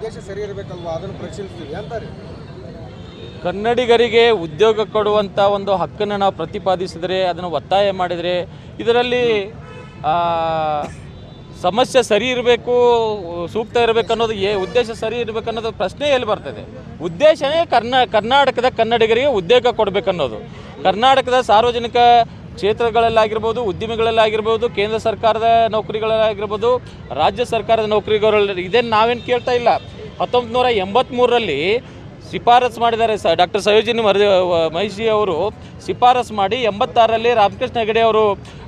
ಉದ್ದೇಶ ಸರಿ ಇರಬೇಕಲ್ವಾ? ಅದನ್ನು ಪರಿಶೀಲಿಸ್ತೀವಿ. ಅಂತಾರೆ ಕನ್ನಡಿಗರಿಗೆ ಉದ್ಯೋಗ ಕೊಡುವಂಥ ಒಂದು ಹಕ್ಕನ್ನು ನಾವು ಪ್ರತಿಪಾದಿಸಿದರೆ, ಅದನ್ನು ಒತ್ತಾಯ ಮಾಡಿದರೆ, ಇದರಲ್ಲಿ ಸಮಸ್ಯೆ ಸರಿ ಇರಬೇಕು, ಸೂಕ್ತ ಇರಬೇಕು ಅನ್ನೋದು ಏ ಉದ್ದೇಶ ಸರಿ ಇರಬೇಕು ಅನ್ನೋದು ಪ್ರಶ್ನೆ ಎಲ್ಲಿ ಬರ್ತದೆ? ಉದ್ದೇಶನೇ ಕರ್ನಾ, ಕರ್ನಾಟಕದ ಕನ್ನಡಿಗರಿಗೆ ಉದ್ಯೋಗ ಕೊಡಬೇಕನ್ನೋದು ಕರ್ನಾಟಕದ ಸಾರ್ವಜನಿಕ ಕ್ಷೇತ್ರಗಳಲ್ಲಾಗಿರ್ಬೋದು, ಉದ್ಯಮಿಗಳಲ್ಲಾಗಿರ್ಬೋದು, ಕೇಂದ್ರ ಸರ್ಕಾರದ ನೌಕರಿಗಳಲ್ಲಾಗಿರ್ಬೋದು, ರಾಜ್ಯ ಸರ್ಕಾರದ ನೌಕರಿಗಳಲ್ಲಿ, ಇದೇನು ನಾವೇನು ಕೇಳ್ತಾ ಇಲ್ಲ. ಹತ್ತೊಂಬತ್ತು ನೂರ ಎಂಬತ್ತ್ಮೂರರಲ್ಲಿ ಶಿಫಾರಸ್ ಮಾಡಿದ್ದಾರೆ ಸರ್ ಡಾಕ್ಟರ್ ಸಯೋಜಿನಿ ಮರ ಮಹಿಷಿ ಅವರು. ಶಿಫಾರಸ್ ಮಾಡಿ ಎಂಬತ್ತಾರರಲ್ಲಿ ರಾಮಕೃಷ್ಣ ಹೆಗಡೆ ಅವರು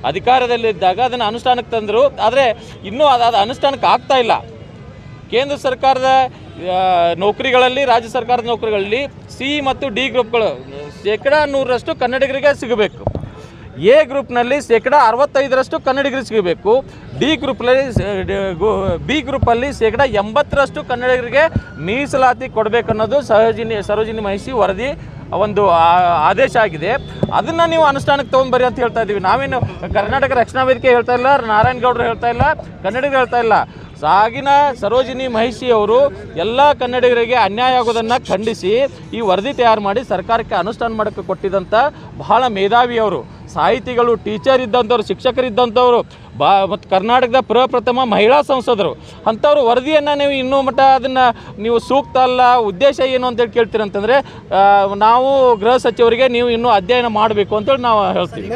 ಅಧಿಕಾರದಲ್ಲಿದ್ದಾಗ ಅದನ್ನು ಅನುಷ್ಠಾನಕ್ಕೆ ತಂದರು. ಆದರೆ ಇನ್ನೂ ಅದು ಅದು ಅನುಷ್ಠಾನಕ್ಕೆ ಆಗ್ತಾ ಇಲ್ಲ. ಕೇಂದ್ರ ಸರ್ಕಾರದ ನೌಕರಿಗಳಲ್ಲಿ, ರಾಜ್ಯ ಸರ್ಕಾರದ ನೌಕರಿಗಳಲ್ಲಿ ಸಿ ಮತ್ತು ಡಿ ಗ್ರೂಪ್ಗಳು ಶೇಕಡಾ ನೂರರಷ್ಟು ಕನ್ನಡಿಗರಿಗೆ ಸಿಗಬೇಕು. ಎ ಗ್ರೂಪ್ನಲ್ಲಿ ಶೇಕಡ ಅರವತ್ತೈದರಷ್ಟು ಕನ್ನಡಿಗರು ಸಿಗಬೇಕು. ಡಿ ಗ್ರೂಪ್ನಲ್ಲಿ ಬಿ ಗ್ರೂಪಲ್ಲಿ ಶೇಕಡ ಎಂಬತ್ತರಷ್ಟು ಕನ್ನಡಿಗರಿಗೆ ಮೀಸಲಾತಿ ಕೊಡಬೇಕನ್ನೋದು ಸರೋಜಿನಿ ಸರೋಜಿನಿ ಮಹಿಷಿ ವರದಿ, ಒಂದು ಆದೇಶ ಆಗಿದೆ. ಅದನ್ನು ನೀವು ಅನುಷ್ಠಾನಕ್ಕೆ ತೊಗೊಂಡ್ಬರಿ ಅಂತ ಹೇಳ್ತಾ ಇದ್ದೀವಿ. ನಾವೇನು ಕರ್ನಾಟಕ ರಕ್ಷಣಾ ವೇದಿಕೆ ಹೇಳ್ತಾ ಇಲ್ಲ, ನಾರಾಯಣ ಗೌಡರು ಹೇಳ್ತಾ ಇಲ್ಲ, ಕನ್ನಡಿಗರು ಹೇಳ್ತಾ ಇಲ್ಲ. ಸಾಗಿನ ಸರೋಜಿನಿ ಮಹಿಷಿ ಅವರು ಎಲ್ಲ ಕನ್ನಡಿಗರಿಗೆ ಅನ್ಯಾಯ ಆಗೋದನ್ನು ಖಂಡಿಸಿ ಈ ವರದಿ ತಯಾರು ಮಾಡಿ ಸರ್ಕಾರಕ್ಕೆ ಅನುಷ್ಠಾನ ಮಾಡೋಕ್ಕೆ ಕೊಟ್ಟಿದ್ದಂಥ ಬಹಳ ಮೇಧಾವಿ ಅವರು. ಸಾಹಿತಿಗಳು ಟೀಚರ್ ಇದ್ದಂಥವ್ರು ಶಿಕ್ಷಕರಿದ್ದಂಥವ್ರು ಬಾ ಮತ್ತು ಕರ್ನಾಟಕದ ಪ್ರಪ್ರಥಮ ಮಹಿಳಾ ಸಂಸದರು ಅಂಥವ್ರು ವರದಿಯನ್ನು ನೀವು ಇನ್ನೂ ಮಟ್ಟ ಅದನ್ನು ನೀವು ಸೂಕ್ತ ಅಲ್ಲ ಉದ್ದೇಶ ಏನು ಅಂತೇಳಿ ಕೇಳ್ತೀರ ಅಂತಂದರೆ ನಾವು ಗೃಹ ಸಚಿವರಿಗೆ ನೀವು ಇನ್ನೂ ಅಧ್ಯಯನ ಮಾಡಬೇಕು ಅಂತೇಳಿ ನಾವು ಹೇಳ್ತೀವಿ.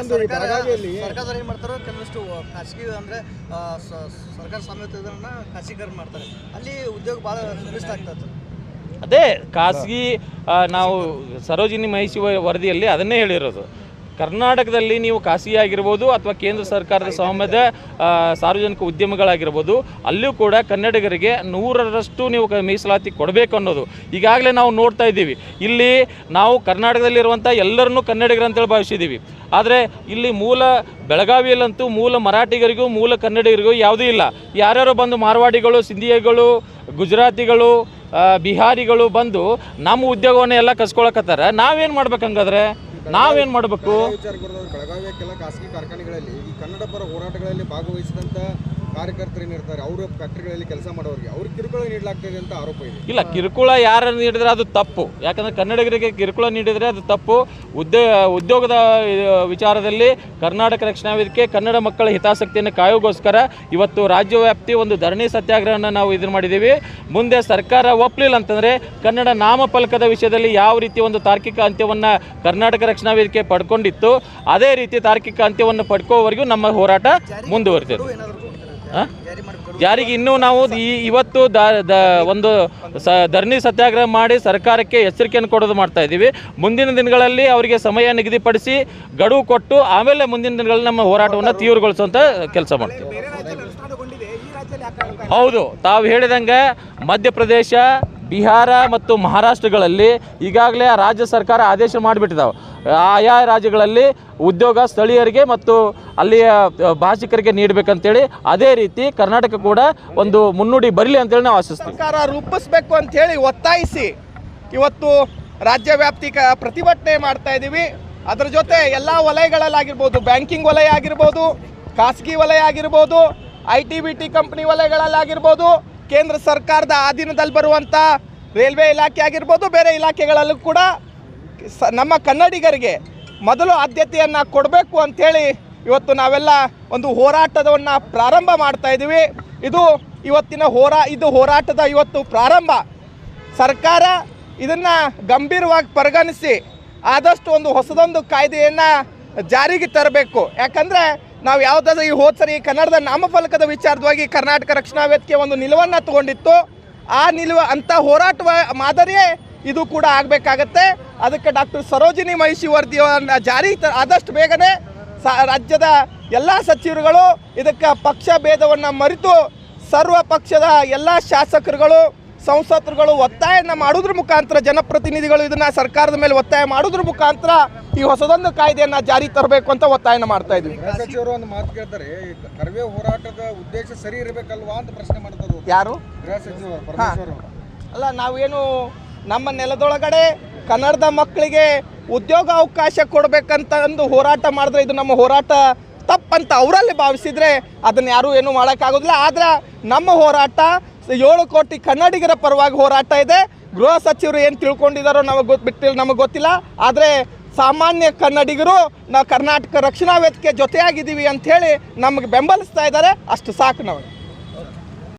ಅದೇ ಖಾಸಗಿ ನಾವು ಸರೋಜಿನಿ ಮಹಿಷಿ ವರದಿಯಲ್ಲಿ ಅದನ್ನೇ ಹೇಳಿರೋದು. ಕರ್ನಾಟಕದಲ್ಲಿ ನೀವು ಖಾಸಗಿ ಆಗಿರ್ಬೋದು ಅಥವಾ ಕೇಂದ್ರ ಸರ್ಕಾರದ ಸ್ವಾಮ್ಯದ ಸಾರ್ವಜನಿಕ ಉದ್ಯಮಗಳಾಗಿರ್ಬೋದು, ಅಲ್ಲೂ ಕೂಡ ಕನ್ನಡಿಗರಿಗೆ ನೂರರಷ್ಟು ನೀವು ಮೀಸಲಾತಿ ಕೊಡಬೇಕು ಅನ್ನೋದು. ಈಗಾಗಲೇ ನಾವು ನೋಡ್ತಾ ಇದ್ದೀವಿ. ಇಲ್ಲಿ ನಾವು ಕರ್ನಾಟಕದಲ್ಲಿರುವಂಥ ಎಲ್ಲರನ್ನೂ ಕನ್ನಡಿಗರು ಅಂತೇಳಿ ಭಾವಿಸಿದ್ದೀವಿ. ಆದರೆ ಇಲ್ಲಿ ಮೂಲ ಬೆಳಗಾವಿಯಲ್ಲಂತೂ ಮೂಲ ಮರಾಠಿಗರಿಗೂ ಮೂಲ ಕನ್ನಡಿಗರಿಗೂ ಯಾವುದೂ ಇಲ್ಲ. ಯಾರ್ಯಾರೋ ಬಂದು ಮಾರ್ವಾಡಿಗಳು, ಸಿಂಧಿಯಗಳು, ಗುಜರಾತಿಗಳು ಬಿಹಾರಿಗಳು ಬಂದು ನಮ್ಮ ಉದ್ಯೋಗವನ್ನೆಲ್ಲ ಕಸ್ಕೊಳಕತ್ತಾರೆ. ನಾವೇನು ಮಾಡ್ಬೇಕು ಹಂಗಾದ್ರೆ ನಾವೇನು ಮಾಡಬೇಕು? ಬೆಳಗಾವಿಯ ಕೆಲ ಖಾಸಗಿ ಕಾರ್ಖಾನೆಗಳಲ್ಲಿ ಈ ಕನ್ನಡ ಪರ ಹೋರಾಟಗಳಲ್ಲಿ ಭಾಗವಹಿಸಿದಂಥ ಕಾರ್ಯಕರ್ತರು ಏನಿರ್ತಾರೆ ಅವರು ಫ್ಯಾಕ್ಟರಿಗಳಲ್ಲಿ ಕೆಲಸ ಮಾಡೋರಿಗೆ ಅವ್ರಿಗೆ ಕಿರುಕುಳ ನೀಡಲಾಗ್ತದೆ ಅಂತ ಆರೋಪ ಇದೆ. ಇಲ್ಲ ಕಿರುಕುಳ ಯಾರು ನೀಡಿದ್ರೆ ಅದು ತಪ್ಪು. ಯಾಕಂದ್ರೆ ಕನ್ನಡಿಗರಿಗೆ ಕಿರುಕುಳ ನೀಡಿದರೆ ಅದು ತಪ್ಪು. ಉದ್ಯೋಗ ಉದ್ಯೋಗದ ವಿಚಾರದಲ್ಲಿ ಕರ್ನಾಟಕ ರಕ್ಷಣಾ ವೇದಿಕೆ ಕನ್ನಡ ಮಕ್ಕಳ ಹಿತಾಸಕ್ತಿಯನ್ನು ಕಾಯೋಗೋಸ್ಕರ ಇವತ್ತು ರಾಜ್ಯವ್ಯಾಪ್ತಿ ಒಂದು ಧರಣಿ ಸತ್ಯಾಗ್ರಹವನ್ನು ನಾವು ಇದನ್ನು ಮಾಡಿದ್ದೀವಿ. ಮುಂದೆ ಸರ್ಕಾರ ಒಪ್ಪಲಿಲ್ಲ ಅಂತಂದರೆ ಕನ್ನಡ ನಾಮಫಲಕದ ವಿಷಯದಲ್ಲಿ ಯಾವ ರೀತಿ ಒಂದು ತಾರ್ಕಿಕ ಅಂತ್ಯವನ್ನು ಕರ್ನಾಟಕ ರಕ್ಷಣಾ ವೇದಿಕೆ ಪಡ್ಕೊಂಡಿತ್ತು ಅದೇ ರೀತಿ ತಾರ್ಕಿಕ ಅಂತ್ಯವನ್ನು ಪಡ್ಕೋವರೆಗೂ ನಮ್ಮ ಹೋರಾಟ ಮುಂದುವರಿತದೆ ಜಾರಿಗೆ ಇನ್ನೂ ನಾವು ಈ ಇವತ್ತು ದ ದ, ಒಂದು ಸ, ಧರಣಿ ಸತ್ಯಾಗ್ರಹ ಮಾಡಿ ಸರ್ಕಾರಕ್ಕೆ ಎಚ್ಚರಿಕೆಯನ್ನು ಕೊಡೋದು ಮಾಡ್ತಾ ಇದ್ದೀವಿ. ಮುಂದಿನ ದಿನಗಳಲ್ಲಿ ಅವರಿಗೆ ಸಮಯ ನಿಗದಿಪಡಿಸಿ ಗಡುವು ಕೊಟ್ಟು ಆಮೇಲೆ ಮುಂದಿನ ದಿನಗಳಲ್ಲಿ ನಮ್ಮ ಹೋರಾಟವನ್ನು ತೀವ್ರಗೊಳಿಸುವಂಥ ಕೆಲಸ ಮಾಡ್ತೀವಿ. ಹೌದು, ತಾವು ಹೇಳಿದಂಗೆ ಮಧ್ಯಪ್ರದೇಶ, ಬಿಹಾರ ಮತ್ತು ಮಹಾರಾಷ್ಟ್ರಗಳಲ್ಲಿ ಈಗಾಗಲೇ ರಾಜ್ಯ ಸರ್ಕಾರ ಆದೇಶ ಮಾಡಿಬಿಟ್ಟಿದ್ದಾವೆ ಆಯಾ ರಾಜ್ಯಗಳಲ್ಲಿ ಉದ್ಯೋಗ ಸ್ಥಳೀಯರಿಗೆ ಮತ್ತು ಅಲ್ಲಿಯ ಭಾಷಿಕರಿಗೆ ನೀಡಬೇಕಂತೇಳಿ ಅದೇ ರೀತಿ ಕರ್ನಾಟಕ ಕೂಡ ಒಂದು ಮುನ್ನುಡಿ ಬರಲಿ ಅಂತೇಳಿ ನಾವು ಆಶಿಸ್ತೀವಿ. ಸರ್ಕಾರ ರೂಪಿಸಬೇಕು ಅಂತ ಹೇಳಿ ಒತ್ತಾಯಿಸಿ ಇವತ್ತು ರಾಜ್ಯ ವ್ಯಾಪ್ತಿ ಪ್ರತಿಭಟನೆ ಮಾಡ್ತಾ ಇದ್ದೀವಿ. ಅದರ ಜೊತೆ ಎಲ್ಲ ವಲಯಗಳಲ್ಲಾಗಿರ್ಬೋದು, ಬ್ಯಾಂಕಿಂಗ್ ವಲಯ ಆಗಿರ್ಬೋದು, ಖಾಸಗಿ ವಲಯ ಆಗಿರ್ಬೋದು, I T B T company ವಲಯಗಳಲ್ಲಾಗಿರ್ಬೋದು, ಕೇಂದ್ರ ಸರ್ಕಾರದ ಅಧೀನದಲ್ಲಿ ಬರುವಂಥ ರೈಲ್ವೆ ಇಲಾಖೆ ಆಗಿರ್ಬೋದು, ಬೇರೆ ಇಲಾಖೆಗಳಲ್ಲೂ ಕೂಡ ನಮ್ಮ ಕನ್ನಡಿಗರಿಗೆ ಮೊದಲು ಆದ್ಯತೆಯನ್ನು ಕೊಡಬೇಕು ಅಂಥೇಳಿ ಇವತ್ತು ನಾವೆಲ್ಲ ಒಂದು ಹೋರಾಟವನ್ನು ಪ್ರಾರಂಭ ಮಾಡ್ತಾ ಇದ್ದೀವಿ. ಇದು ಇವತ್ತಿನ ಹೋರಾ, ಇದು ಹೋರಾಟದ ಇವತ್ತು ಪ್ರಾರಂಭ. ಸರ್ಕಾರ ಇದನ್ನು ಗಂಭೀರವಾಗಿ ಪರಿಗಣಿಸಿ ಆದಷ್ಟು ಒಂದು ಹೊಸದೊಂದು ಕಾಯ್ದೆಯನ್ನು ಜಾರಿಗೆ ತರಬೇಕು. ಯಾಕಂದರೆ ನಾವು ಯಾವುದಾದ್ರೂ ಈ ಹೋದ ಸರಿ ಕನ್ನಡದ ನಾಮಫಲಕದ ವಿಚಾರವಾಗಿ ಕರ್ನಾಟಕ ರಕ್ಷಣಾ ವೇದಿಕೆ ಒಂದು ನಿಲುವನ್ನು ತಗೊಂಡಿತ್ತು. ಆ ನಿಲುವ ಅಂಥ ಹೋರಾಟ ಮಾದರಿಯೇ ಇದು ಕೂಡ ಆಗಬೇಕಾಗತ್ತೆ. ಅದಕ್ಕೆ ಡಾಕ್ಟರ್ ಸರೋಜಿನಿ ಮಹಿಷಿ ವರದಿಯನ್ನು ಜಾರಿ ಆದಷ್ಟು ಬೇಗನೆ ಸ ರಾಜ್ಯದ ಎಲ್ಲ ಸಚಿವರುಗಳು ಇದಕ್ಕೆ ಪಕ್ಷ ಭೇದವನ್ನು ಮರೆತು ಸರ್ವ ಪಕ್ಷದ ಎಲ್ಲ ಶಾಸಕರುಗಳು ಸಂಸತ್ರುಗಳು ಒತ್ತಾಯನ ಮಾಡೋದ್ರ ಮುಖಾಂತರ ಜನಪ್ರತಿನಿಧಿಗಳು ಇದನ್ನ ಸರ್ಕಾರದ ಮೇಲೆ ಒತ್ತಾಯ ಮಾಡೋದ್ರ ಮುಖಾಂತರ ಈ ಹೊಸದೊಂದು ಕಾಯ್ದೆಯನ್ನ ಜಾರಿ ತರಬೇಕು ಅಂತ ಒತ್ತಾಯನ ಮಾಡ್ತಾ ಇದ್ವಿ. ಸಚಿವರು ಒಂದು ಮಾತು ಕೇಳ್ತಾರೆ ಕರ್ವೇ ಹೋರಾಟದ ಉದ್ದೇಶ ಸರಿ ಇರಬೇಕಲ್ವಾ ಅಂತ ಪ್ರಶ್ನೆ ಮಾಡ್ತಾರೆ. ಯಾರು? ಗೃಹ ಸಚಿವರು ಅಲ್ಲ ನಾವೇನು ನಮ್ಮ ನೆಲದೊಳಗಡೆ ಕನ್ನಡದ ಮಕ್ಕಳಿಗೆ ಉದ್ಯೋಗ ಅವಕಾಶ ಕೊಡಬೇಕಂತ ಅಂದು ಹೋರಾಟ ಮಾಡಿದ್ರೆ ಇದು ನಮ್ಮ ಹೋರಾಟ ತಪ್ಪಂತ ಅವರಲ್ಲಿ ಭಾವಿಸಿದ್ರೆ ಅದನ್ನ ಯಾರೂ ಏನೂ ಮಾಡೋಕ್ಕಾಗೋದಿಲ್ಲ. ಆದರೆ ನಮ್ಮ ಹೋರಾಟ ಏಳು ಕೋಟಿ ಕನ್ನಡಿಗರ ಪರವಾಗಿ ಹೋರಾಟ ಇದೆ. ಗೃಹ ಸಚಿವರು ಏನು ತಿಳ್ಕೊಂಡಿದ್ದಾರೋ ನಮಗೆ ಗೊತ್ತು ಬಿಟ್ಟಿಲ್ಲ, ನಮಗೆ ಗೊತ್ತಿಲ್ಲ. ಆದರೆ ಸಾಮಾನ್ಯ ಕನ್ನಡಿಗರು ನಾವು ಕರ್ನಾಟಕ ರಕ್ಷಣಾ ವೇದಿಕೆ ಜೊತೆಯಾಗಿದ್ದೀವಿ ಅಂಥೇಳಿ ನಮಗೆ ಬೆಂಬಲಿಸ್ತಾ ಇದ್ದಾರೆ. ಅಷ್ಟು ಸಾಕು ನಮಗೆ.